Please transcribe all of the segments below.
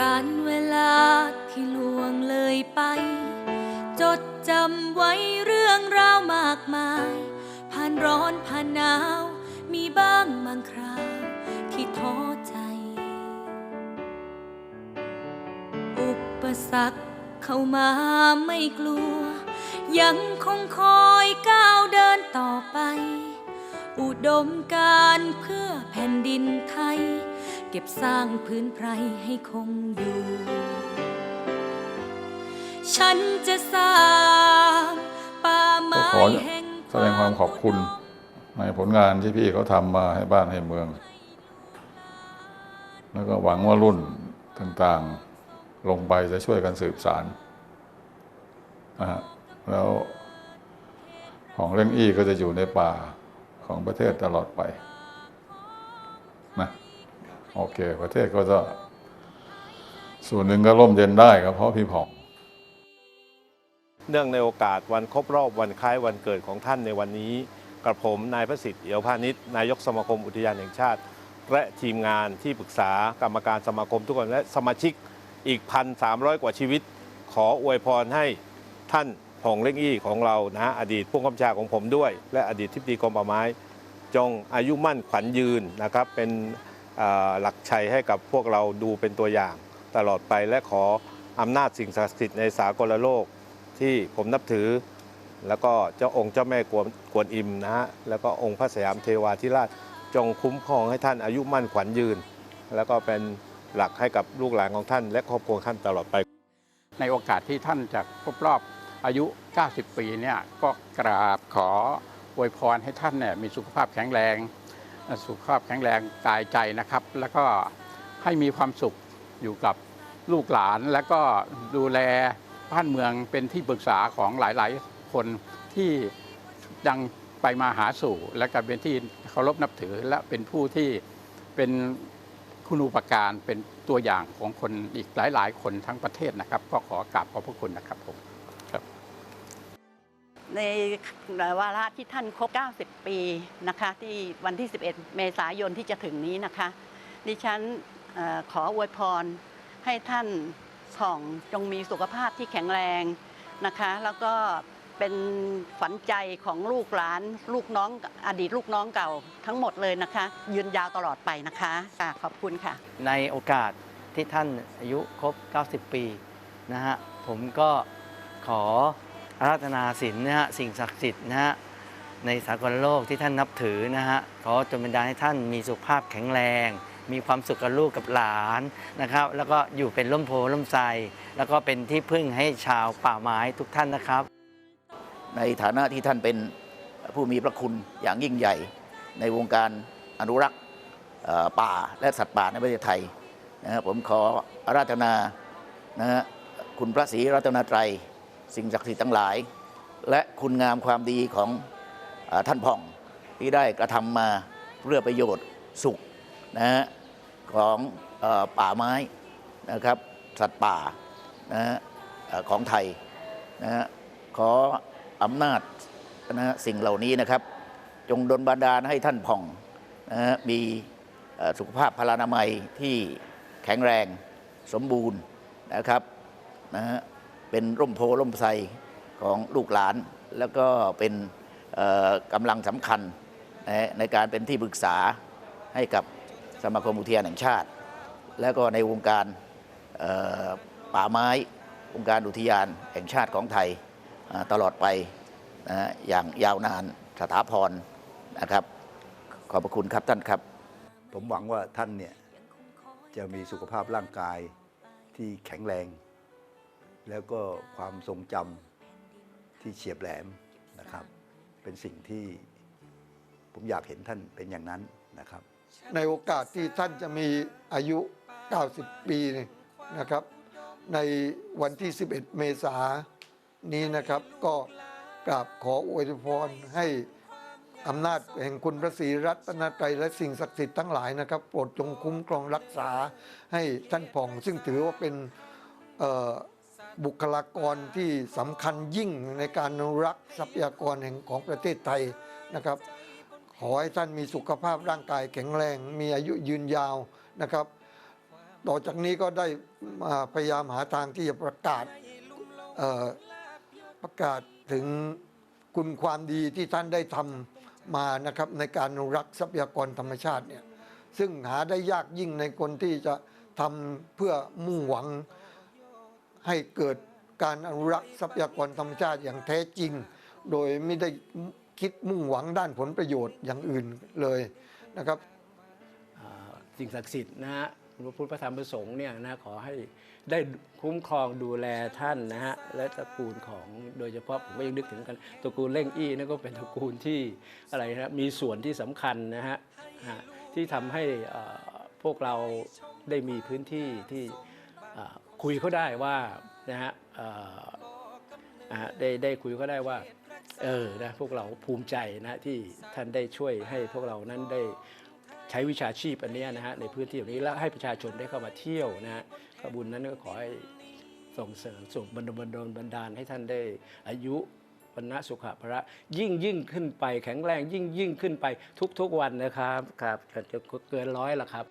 การเวลาที่ล่วงเลยไป จดจำไว้เรื่องราวมากมาย ผ่านร้อนผ่านหนาว มีบ้างบางคราว ที่ท้อใจ อุปสรรคเข้ามาไม่กลัว ยังคงคอยก้าวเดินต่อไป อุดมการเพื่อแผ่นดินไทย เก็บสร้างพื้นไพรให้คงอยู่ ฉันจะสร้างป่าไม้ขอแห่งแสดงความขอบคุณในผลงานที่พี่เขาทำมาให้บ้านให้เมือง แล้วก็หวังว่ารุ่นต่างๆ ลงไปจะช่วยกันสืบสารนะฮะแล้วของเรื่องอี้ก็จะอยู่ในป่าของประเทศตลอดไปนะ โอเค ประเทศก็จะส่วนหนึ่งก็ร่มเย็นได้ก็เพราะพี่ผ่องเนื่องในโอกาสวันครบรอบวันคล้ายวันเกิดของท่านในวันนี้ กระผมนายประสิทธิ์เอี่ยวพาณิชย์นายกสมาคมอุทยานแห่งชาติ และทีมงานที่ปรึกษากรรมการสมาคมทุกคนและสมาชิกอีก 1,300 กว่าชีวิต ขออวยพรให้ท่านผ่องเล็กอี้ของเรานะอดีตผู้กำกับชาของผมด้วย และอดีตทิบดีกรมป่าไม้ จงอายุมั่นขวัญยืนนะครับเป็น หลักชัยให้กับพวกเราดูเป็นตัวอย่างตลอดไปและขออำนาจสิ่งศักดิ์สิทธิ์ในสากลโลกที่ผมนับถือ แล้วก็เจ้าองค์เจ้าแม่กวนกวนอิมนะฮะแล้วก็องค์พระสยามเทวาธิราชจงคุ้มครองให้ท่านอายุมั่นขวัญยืน แล้วก็เป็นหลักให้กับลูกหลานของท่าน และครอบครัวท่านตลอดไป ในโอกาสที่ท่านจะครบรอบอายุ 90 ปีเนี่ยก็กราบขออวยพรให้ท่านเนี่ยมีสุขภาพแข็งแรง สุขภาพแข็งแรงกายใจนะครับ แล้วก็ให้มีความสุขอยู่กับลูกหลาน แล้วก็ดูแลบ้านเมืองเป็นที่ปรึกษาของหลาย ๆ คนที่ยังไปมาหาสู่ และก็เป็นที่เคารพนับถือ และเป็นผู้ที่เป็นคุณูปการเป็นตัวอย่างของคนอีกหลาย ๆ คนทั้งประเทศนะครับ ก็ขอกราบขอบพระคุณนะครับผม ในวาระที่ท่านครบ 90 ปีนะคะที่วันที่ 11 เมษายนที่จะถึงนี้นะคะ ดิฉันอขออวยพรให้ท่านผ่องจงมีสุขภาพที่แข็งแรงนะคะ แล้วก็เป็นฝันใจของลูกหลานลูกน้องอดีตลูกน้องเก่าทั้งหมดเลยนะคะ ยืนยาวตลอดไปนะคะค่ะขอบคุณค่ะ ในโอกาสที่ท่านอายุครบ 90 ปีนะฮะผมก็ขอ อาราธนาศีลนะฮะสิ่งศักดิ์สิทธิ์นะฮะในสากลโลกที่ท่านนับถือนะฮะขอจงบันดาลให้ท่านมีสุขภาพแข็งแรง มีความสุขกับลูกกับหลานนะครับ แล้วก็อยู่เป็นร่มโพล่มไทรแล้วก็เป็นที่พึ่งให้ชาวป่าไม้ทุกท่านนะครับ ในฐานะที่ท่านเป็นผู้มีพระคุณอย่างยิ่งใหญ่ ในวงการอนุรักษ์ป่าและสัตว์ป่าในประเทศไทยนะครับผมขออาราธนานะฮะคุณพระศรีรัตนตรัย สิ่งศักดิ์สิทธิ์ทั้งหลาย และคุณงามความดีของอท่านพ่องที่ได้กระทำมาเพื่อประโยชน์สุขนะฮะของอป่าไม้นะครับสัตว์ป่านะฮะของไทยนะฮะขออำนาจนะฮะสิ่งเหล่านี้นะครับ จงดลบันดาลให้ท่านผ่องนะฮะมีสุขภาพพลานามัยที่แข็งแรงสมบูรณ์นะครับนะฮะ เป็นร่มโพล่มไทรของลูกหลาน แล้วก็เป็นกำลังสำคัญในการเป็นที่ปรึกษาให้กับสมาคมอุทยานแห่งชาติ แล้วก็ในวงการป่าไม้องค์การอุทยานแห่งชาติของไทยตลอดไปนะอย่างยาวนานสถาพรนะครับ ขอบพระคุณครับท่านครับ ผมหวังว่าท่านเนี่ยจะมีสุขภาพร่างกายที่แข็งแรง แล้วก็ความทรงจำที่เฉียบแหลมนะครับ เป็นสิ่งที่ผมอยากเห็นท่านเป็นอย่างนั้นนะครับ ในโอกาสที่ท่านจะมีอายุ 90 ปีนะครับ ในวันที่ 11 เมษายนนี้นะครับ ก็กราบขออวยพรให้อำนาจแห่งคุณพระศรีรัตนตรัยและสิ่งศักดิ์สิทธิ์ทั้งหลายนะครับ โปรดจงคุ้มครองรักษาให้ท่านผ่อง ซึ่งถือว่าเป็นเอ่อ บุคลากรที่สำคัญยิ่งในการอนุรักษ์ทรัพยากรแห่งของประเทศไทยนะครับ ขอให้ท่านมีสุขภาพร่างกายแข็งแรง มีอายุยืนยาวนะครับ ต่อจากนี้ก็ได้พยายามหาทางที่จะประกาศประกาศถึงคุณความดีที่ท่านได้ทำมานะครับในการอนุรักษ์ทรัพยากรธรรมชาติเนี่ยซึ่งหาได้ยากยิ่งในคนที่จะทำเพื่อมุ่งหวัง ให้เกิดการอนุรักษ์ทรัพยากรธรรมชาติอย่างแท้จริง โดยไม่ได้คิดมุ่งหวังด้านผลประโยชน์อย่างอื่นเลยนะครับสิ่งศักดิ์สิทธิ์นะฮะพระพุทธธรรมพระสงฆ์เนี่ยนะขอให้ได้คุ้มครองดูแลท่านนะฮะและตระกูลของโดยเฉพาะผมก็ยังนึกถึงกันตระกูลเล่งอี้นั่นก็เป็นตระกูลที่อะไรนะมีส่วนที่สำคัญนะฮะที่ทำให้พวกเราได้มีพื้นที่ที่ คุยเขาได้ว่านะฮะได้ได้คุยเขาได้ว่าเออนะพวกเราภูมิใจนะที่ท่านได้ช่วยให้พวกเรานั้นได้ใช้วิชาชีพอันนี้นะฮะในพื้นที่แบบนี้แล้วให้ประชาชนได้เข้ามาเที่ยวนะฮะขบุญนั้นก็ขอให้ส่งเสริมส่งบันดาลบันดาลบันดาลให้ท่านได้อายุวันนะสุขภระยิ่งยิ่งขึ้นไปแข็งแรงยิ่งยิ่งขึ้นไปทุกๆวันนะครับครับจะเกินร้อยละครับ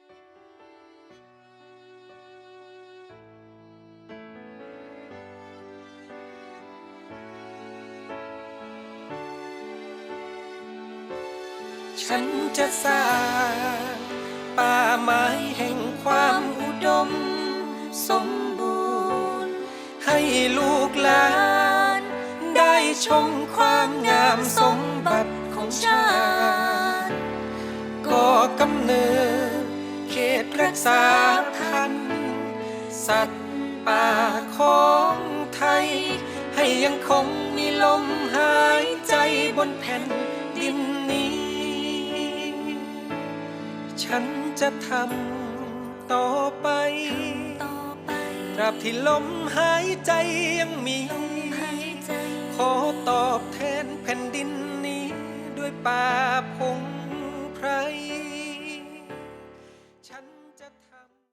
ฉันจะสร้างป่าไม้แห่งความอุดม สมบูรณ์ ให้ลูกหลาน ได้ชมความงามสมบัติของชาติก็กำเนิดเขตรักษาพันธุ์สัตว์ป่าของไทย ให้ยังคงมีลมหายใจบนแผ่นดินนี้ ฉันจะทำต่อไป ตราบที่ลมหายใจยังมี ขอตอบแทนแผ่นดินนี้ด้วยป่าพงไพร